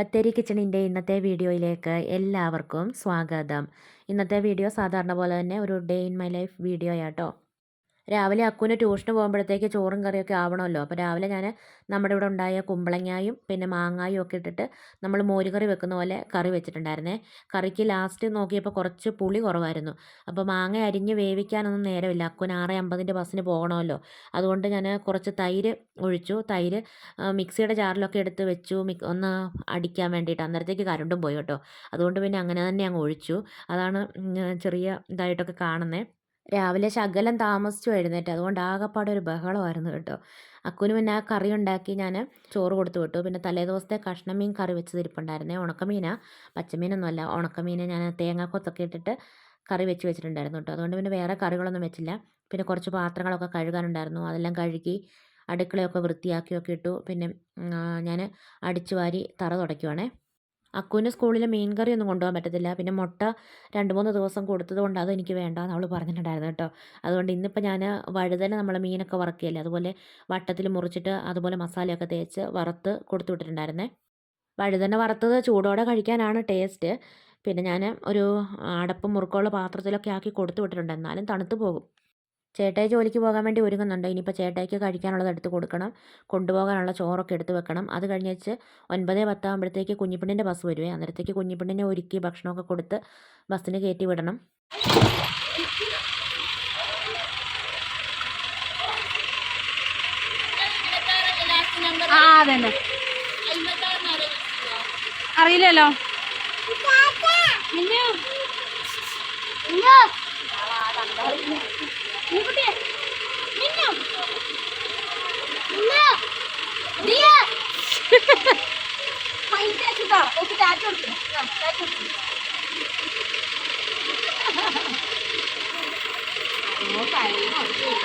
ബത്തേരി കിച്ചണിന്റെ ഇന്നത്തെ വീഡിയോയിലേക്ക് എല്ലാവർക്കും സ്വാഗതം. ഇന്നത്തെ വീഡിയോ സാധാരണ പോലെ തന്നെ ഒരു day in my life video ആട്ടോ. രാവിലെ അക്കുവിന് ട്യൂഷന് പോകുമ്പോഴത്തേക്ക് ചോറും കറിയൊക്കെ ആവണമല്ലോ. അപ്പോൾ രാവിലെ ഞാൻ നമ്മുടെ ഇവിടെ ഉണ്ടായ കുമ്പളങ്ങായും പിന്നെ മാങ്ങായും ഒക്കെ ഇട്ടിട്ട് നമ്മൾ മോരുകറി വെക്കുന്ന പോലെ കറി വെച്ചിട്ടുണ്ടായിരുന്നേ. കറിക്ക് ലാസ്റ്റ് നോക്കിയപ്പോൾ കുറച്ച് പുളി കുറവായിരുന്നു. അപ്പോൾ മാങ്ങ അരിഞ്ഞ് വേവിക്കാനൊന്നും നേരമില്ല. അക്കുവിന് ആറ് അമ്പതിന്റെ ബസ്സിന് പോകണമല്ലോ. അതുകൊണ്ട് ഞാൻ കുറച്ച് തൈര് ഒഴിച്ചു. തൈര് മിക്സിയുടെ ജാറിലൊക്കെ എടുത്ത് വെച്ചു. ഒന്ന് അടിക്കാൻ വേണ്ടിയിട്ട്. അന്നേരത്തേക്ക് കരണ്ടും പോയി കേട്ടോ. അതുകൊണ്ട് പിന്നെ അങ്ങനെ തന്നെ അങ്ങ് ഒഴിച്ചു. അതാണ് ചെറിയ ഇതായിട്ടൊക്കെ കാണുന്നത് രാവിലെ ശകലം താമസിച്ചു എഴുന്നേറ്റ്. അതുകൊണ്ട് ആകെപ്പാടെ ഒരു ബഹളമായിരുന്നു കേട്ടോ. അക്കുന് പിന്നെ ആ കറി ഉണ്ടാക്കി ഞാൻ ചോറ് കൊടുത്തു വിട്ടു. പിന്നെ തലേ ദിവസത്തെ കഷ്ണമീൻ കറി വെച്ചത് ഇരിപ്പുണ്ടായിരുന്നേ. ഉണക്കമീനാ. പച്ചമീനൊന്നുമല്ല ഉണക്കമീൻ ഞാൻ തേങ്ങാക്കൊത്തൊക്കെ ഇട്ടിട്ട് കറി വെച്ച് വെച്ചിട്ടുണ്ടായിരുന്നു കേട്ടോ. അതുകൊണ്ട് പിന്നെ വേറെ കറികളൊന്നും വെച്ചില്ല. പിന്നെ കുറച്ച് പാത്രങ്ങളൊക്കെ കഴുകാനുണ്ടായിരുന്നു. അതെല്ലാം കഴുകി അടുക്കളയൊക്കെ വൃത്തിയാക്കിയൊക്കെ ഇട്ടു. പിന്നെ ഞാൻ അടിച്ചു വാരി തറ തുടയ്ക്കുവാണേ. അക്കുവിന് സ്കൂളിൽ മീൻ ഒന്നും കൊണ്ടുപോകാൻ പറ്റത്തില്ല. പിന്നെ മുട്ട രണ്ട് മൂന്ന് ദിവസം കൊടുത്തത് കൊണ്ട് അത് എനിക്ക് വേണ്ടാന്ന് അവൾ പറഞ്ഞിട്ടുണ്ടായിരുന്നു കേട്ടോ. അതുകൊണ്ട് ഇന്നിപ്പോൾ ഞാൻ വഴുതന നമ്മൾ മീനൊക്കെ വറക്കുകയല്ലേ? അതുപോലെ വട്ടത്തിൽ മുറിച്ചിട്ട് അതുപോലെ മസാലയൊക്കെ തേച്ച് വറുത്ത് കൊടുത്തു വിട്ടിട്ടുണ്ടായിരുന്നേ. വഴുതന വറുത്തത് ചൂടോടെ കഴിക്കാനാണ് ടേസ്റ്റ് പിന്നെ ഞാൻ ഒരു അടപ്പ് മുറുക്കമുള്ള പാത്രത്തിലൊക്കെ ആക്കി കൊടുത്തു വിട്ടിട്ടുണ്ട്. എന്നാലും തണുത്ത് പോകും. ചേട്ടായി ജോലിക്ക് പോകാൻ വേണ്ടി ഒരുങ്ങുന്നുണ്ട്. ഇനിയിപ്പോൾ ചേട്ടായിക്ക് കഴിക്കാനുള്ളത് എടുത്ത് കൊടുക്കണം. കൊണ്ടുപോകാനുള്ള ചോറൊക്കെ എടുത്ത് വെക്കണം. അത് കഴിഞ്ഞ് വെച്ച് ഒൻപത് പത്താകുമ്പോഴത്തേക്ക് കുഞ്ഞിപ്പെണ്ണിന്റെ ബസ് വരുവേ. അന്നേരത്തേക്ക് കുഞ്ഞിപ്പെണ്ണിനെ ഒരുക്കി ഭക്ഷണമൊക്കെ കൊടുത്ത് ബസ്സിന് കയറ്റി വിടണം. ആ അതന്നെ അറിയില്ലല്ലോ. മിന്നു. മിന്നു.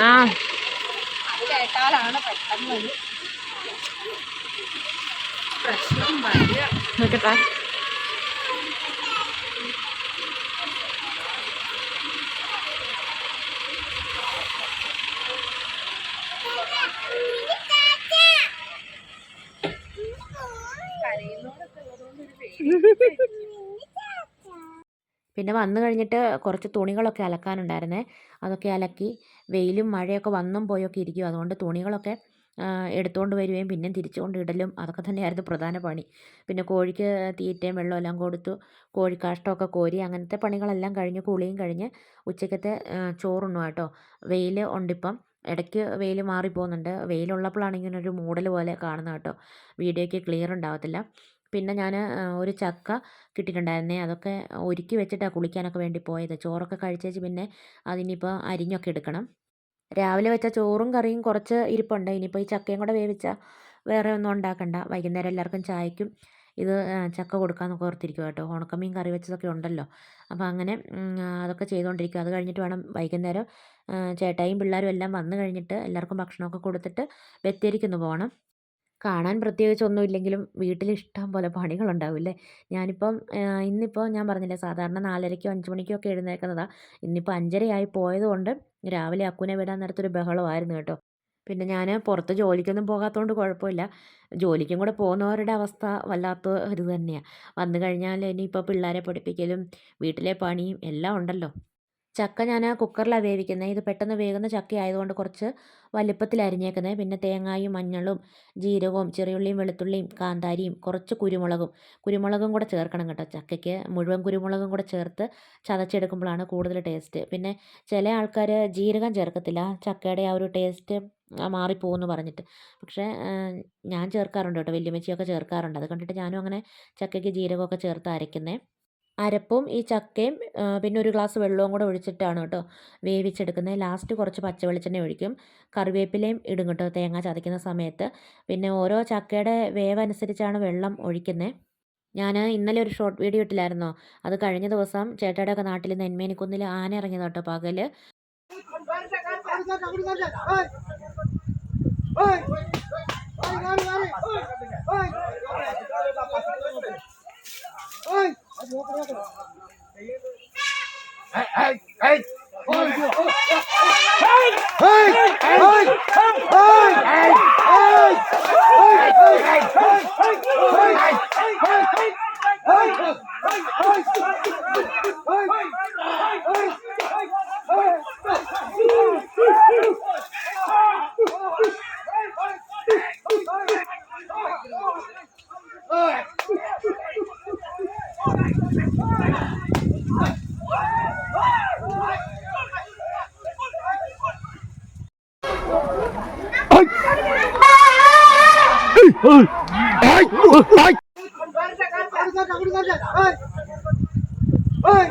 ആ, അത് കേട്ടാലാണ് പെട്ടെന്ന് പ്രശ്നം വരിക. നോക്കട്ടെ. പിന്നെ വന്നു കഴിഞ്ഞിട്ട് കുറച്ച് തുണികളൊക്കെ അലക്കാനുണ്ടായിരുന്നേ. അതൊക്കെ അലക്കി വെയിലും മഴയൊക്കെ വന്നും പോയൊക്കെ ഇരിക്കും. അതുകൊണ്ട് തുണികളൊക്കെ എടുത്തുകൊണ്ട് വരികയും പിന്നെ തിരിച്ചുകൊണ്ട് ഇടലും അതൊക്കെ തന്നെയായിരുന്നു പ്രധാന പണി. പിന്നെ കോഴിക്ക് തീറ്റയും വെള്ളവും എല്ലാം കൊടുത്തു. കോഴിക്കാഷ്ടമൊക്കെ കോരി അങ്ങനത്തെ പണികളെല്ലാം കഴിഞ്ഞ് കുളിയും കഴിഞ്ഞ് ഉച്ചക്കത്തെ ചോറുണ്ണു കേട്ടോ. വെയിൽ ഉണ്ടിപ്പം ഇടയ്ക്ക് വെയിൽ മാറിപ്പോകുന്നുണ്ട്. വെയിലുള്ളപ്പോഴാണ് ഇങ്ങനെ ഒരു മൂടൽ പോലെ കാണുന്നത് കേട്ടോ. വീഡിയോയ്ക്ക് ക്ലിയർ ഉണ്ടാവത്തില്ല. പിന്നെ ഞാൻ ഒരു ചക്ക കിട്ടിയിട്ടുണ്ടായിരുന്നേ അതൊക്കെ ഒരുക്കി വെച്ചിട്ടാണ് കുളിക്കാനൊക്കെ വേണ്ടി പോയത്. ചോറൊക്കെ കഴിച്ചേച്ച് പിന്നെ അതിനിപ്പോൾ അരിഞ്ഞൊക്കെ എടുക്കണം. രാവിലെ വെച്ച ചോറും കറിയും കുറച്ച് ഇരിപ്പുണ്ട്. ഇനിയിപ്പോൾ ഈ ചക്കയും കൂടെ വേവിച്ചാൽ വേറെ ഒന്നും ഉണ്ടാക്കണ്ട. വൈകുന്നേരം എല്ലാവർക്കും ചായക്കും ഇത് ചക്ക കൊടുക്കാമെന്നൊക്കെ ഓർത്തിരിക്കുക കേട്ടോ. ഉണക്കമീൻ കറി വെച്ചതൊക്കെ ഉണ്ടല്ലോ. അപ്പോൾ അങ്ങനെ അതൊക്കെ ചെയ്തുകൊണ്ടിരിക്കും അത് കഴിഞ്ഞിട്ട് വേണം വൈകുന്നേരം ചേട്ടായും പിള്ളേരും എല്ലാം വന്നു കഴിഞ്ഞിട്ട് എല്ലാവർക്കും ഭക്ഷണമൊക്കെ കൊടുത്തിട്ട് ബത്തേരിക്കൊന്ന് പോകണം കാണാൻ പ്രത്യേകിച്ച് ഒന്നുമില്ലെങ്കിലും വീട്ടിൽ ഇഷ്ടം പോലെ പണികളുണ്ടാവില്ലേ ഞാനിപ്പം ഇന്നിപ്പോൾ ഞാൻ പറഞ്ഞില്ലേ സാധാരണ നാലരയ്ക്കോ അഞ്ച് മണിക്കോ ഒക്കെ എഴുന്നേൽക്കുന്നതാണ് ഇന്നിപ്പോൾ അഞ്ചരയായി പോയതുകൊണ്ട് രാവിലെ അക്കുനെ വിടാൻ നേരത്തൊരു ബഹളമായിരുന്നു കേട്ടോ. പിന്നെ ഞാൻ പുറത്ത് ജോലിക്കൊന്നും പോകാത്തതുകൊണ്ട് കുഴപ്പമില്ല. ജോലിക്കും കൂടെ പോകുന്നവരുടെ അവസ്ഥ വല്ലാത്ത ഇത് തന്നെയാണ് വന്നു കഴിഞ്ഞാൽ ഇനിയിപ്പോൾ പിള്ളേരെ പഠിപ്പിക്കലും വീട്ടിലെ പണിയും എല്ലാം ഉണ്ടല്ലോ. ചക്ക ഞാൻ കുക്കറിലാണ് വേവിക്കുന്നത് ഇത് പെട്ടെന്ന് വേകുന്ന ചക്ക ആയതുകൊണ്ട് കുറച്ച് വലുപ്പത്തിൽ അരിഞ്ഞേക്കുന്നത് പിന്നെ തേങ്ങായും മഞ്ഞളും ജീരകവും ചെറിയുള്ളിയും വെളുത്തുള്ളിയും കാന്താരിയും കുറച്ച് കുരുമുളകും. കുരുമുളകും കൂടെ ചേർക്കണം കേട്ടോ ചക്കയ്ക്ക്. മുഴുവൻ കുരുമുളകും കൂടെ ചേർത്ത് ചതച്ചെടുക്കുമ്പോഴാണ് കൂടുതൽ ടേസ്റ്റ്. പിന്നെ ചില ആൾക്കാർ ജീരകം ചേർക്കത്തില്ല. ചക്കയുടെ ആ ഒരു ടേസ്റ്റ് മാറിപ്പോകുമെന്ന് പറഞ്ഞിട്ട്. പക്ഷേ ഞാൻ ചേർക്കാറുണ്ട് കേട്ടോ. വലിയമ്മച്ചിയൊക്കെ ചേർക്കാറുണ്ട്. അത് കണ്ടിട്ട് ഞാനും അങ്ങനെ ചക്കയ്ക്ക് ജീരകമൊക്കെ ചേർത്ത് അരയ്ക്കുന്നത് അരപ്പും ഈ ചക്കയും പിന്നെ ഒരു ഗ്ലാസ് വെള്ളവും കൂടെ ഒഴിച്ചിട്ടാണ് കേട്ടോ വേവിച്ചെടുക്കുന്നത് ലാസ്റ്റ് കുറച്ച് പച്ച വെളിച്ചെണ്ണ ഒഴിക്കും കറിവേപ്പിലയും ഇടും കേട്ടോ തേങ്ങ ചതയ്ക്കുന്ന സമയത്ത് പിന്നെ ഓരോ ചക്കയുടെ വേവ് അനുസരിച്ചാണ് വെള്ളം ഒഴിക്കുന്നത് ഞാൻ ഇന്നലെ ഒരു ഷോർട്ട് വീഡിയോ ഇട്ടില്ലായിരുന്നോ അത് കഴിഞ്ഞ ദിവസം ചേട്ടയുടെ ഒക്കെ നാട്ടിൽ നെന്മേനിക്കുന്നിൽ ആന ഇറങ്ങിയത് കേട്ടോ പകൽ! ওই ওই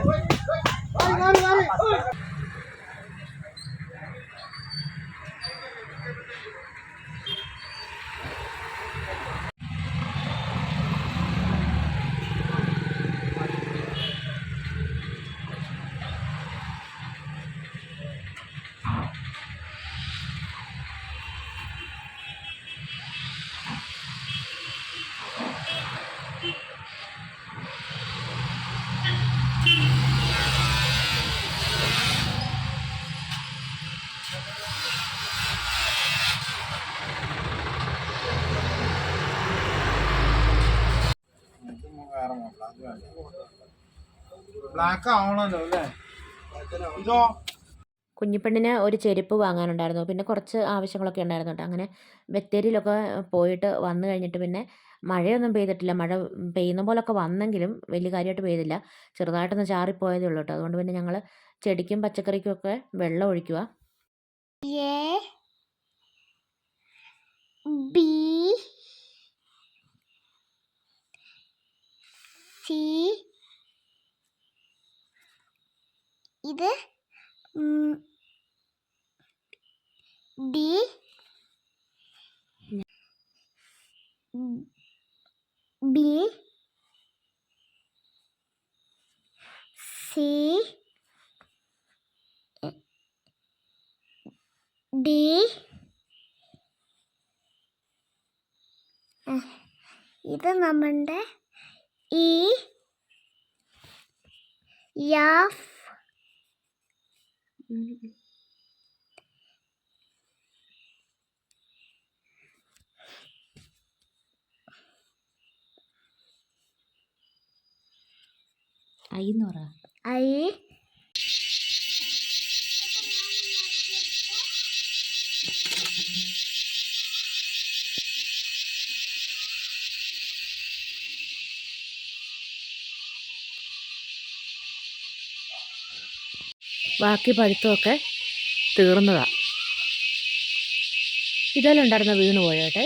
ബ്ലാക്ക് ആവണല്ലോ അല്ലേ ഇതോ കുഞ്ഞിപ്പെണ്ണിന് ഒരു ചെരുപ്പ് വാങ്ങാനുണ്ടായിരുന്നു. പിന്നെ കുറച്ച് ആവശ്യങ്ങളൊക്കെ ഉണ്ടായിരുന്നു കേട്ടോ അങ്ങനെ ബത്തേരിയിലൊക്കെ പോയിട്ട് വന്നു കഴിഞ്ഞിട്ട് പിന്നെ മഴയൊന്നും പെയ്തിട്ടില്ല. മഴ പെയ്യുന്ന പോലൊക്കെ വന്നെങ്കിലും വലിയ കാര്യമായിട്ട് പെയ്തില്ല. ചെറുതായിട്ടൊന്ന് ചാറിപ്പോയതേ ഉള്ളൂ കേട്ടോ അതുകൊണ്ട് പിന്നെ ഞങ്ങൾ ചെടിക്കും പച്ചക്കറിക്കും ഒക്കെ വെള്ളം ഒഴിക്കുക A C ഇത് ഡി. ബി. സി. ഡി. ഇത് നമ്മളുടെ ഈ യാഫ് അയിന്ന് പറ. ഐ ബാക്കി പഴുത്തമൊക്കെ തീർന്നതാണ് ഇതെല്ലാം ഉണ്ടായിരുന്ന വീണ് പോയോട്ടെ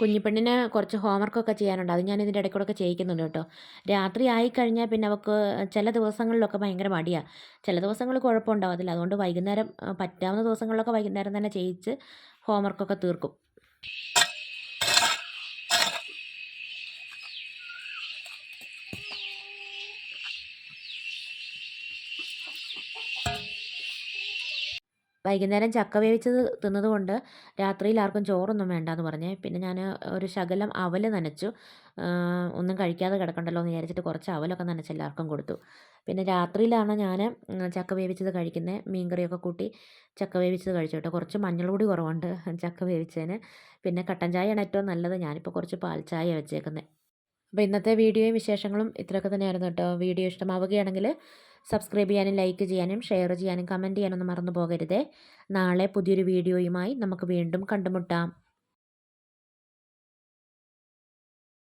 കുഞ്ഞിപ്പെണ്ണിന് കുറച്ച് ഹോംവർക്കൊക്കെ ചെയ്യാനുണ്ട്. അത് ഞാൻ ഇതിന്റെ ഇടയ്ക്കൂടെ ചെയ്യിക്കുന്നുണ്ട് കേട്ടോ. രാത്രി ആയിക്കഴിഞ്ഞാൽ പിന്നെ അവൾക്ക് ചില ദിവസങ്ങളിലൊക്കെ ഭയങ്കര മടിയാണ് ചില ദിവസങ്ങളിൽ കുഴപ്പമുണ്ടാവത്തില്ല അതുകൊണ്ട് വൈകുന്നേരം പറ്റാവുന്ന ദിവസങ്ങളിലൊക്കെ വൈകുന്നേരം തന്നെ ചെയ്യിച്ച് ഹോംവർക്കൊക്കെ തീർക്കും. വൈകുന്നേരം ചക്ക വേവിച്ചത് തിന്നതുകൊണ്ട് രാത്രിയിൽ ആർക്കും ചോറൊന്നും വേണ്ടാന്ന് പറഞ്ഞേ. പിന്നെ ഞാൻ ഒരു ശകലം അവൽ നനച്ചു. ഒന്നും കഴിക്കാതെ കിടക്കണ്ടല്ലോ എന്ന് വിചാരിച്ചിട്ട് കുറച്ച് അവലൊക്കെ നനച്ച് എല്ലാവർക്കും കൊടുത്തു. പിന്നെ രാത്രിയിലാണ് ഞാൻ ചക്ക വേവിച്ചത് കഴിക്കുന്നത് മീൻകറിയൊക്കെ കൂട്ടി ചക്ക വേവിച്ചത് കഴിച്ചു കേട്ടോ. കുറച്ച് മഞ്ഞൾ കൂടി കുറവുണ്ട് ചക്ക വേവിച്ചതിന്. പിന്നെ കട്ടൻ ചായയാണ് ഏറ്റവും നല്ലത്. ഞാനിപ്പോൾ കുറച്ച് പാൽ ചായ വെച്ചേക്കുന്നത് അപ്പോൾ ഇന്നത്തെ വീഡിയോയും വിശേഷങ്ങളും ഇത്രയൊക്കെ തന്നെയായിരുന്നു കേട്ടോ. വീഡിയോ ഇഷ്ടമാവുകയാണെങ്കിൽ സബ്സ്ക്രൈബ് ചെയ്യാനും ലൈക്ക് ചെയ്യാനും ഷെയർ ചെയ്യാനും കമന്റ് ചെയ്യാനൊന്നും മറന്നു പോകരുതേ. നാളെ പുതിയൊരു വീഡിയോയുമായി നമുക്ക് വീണ്ടും കണ്ടുമുട്ടാം.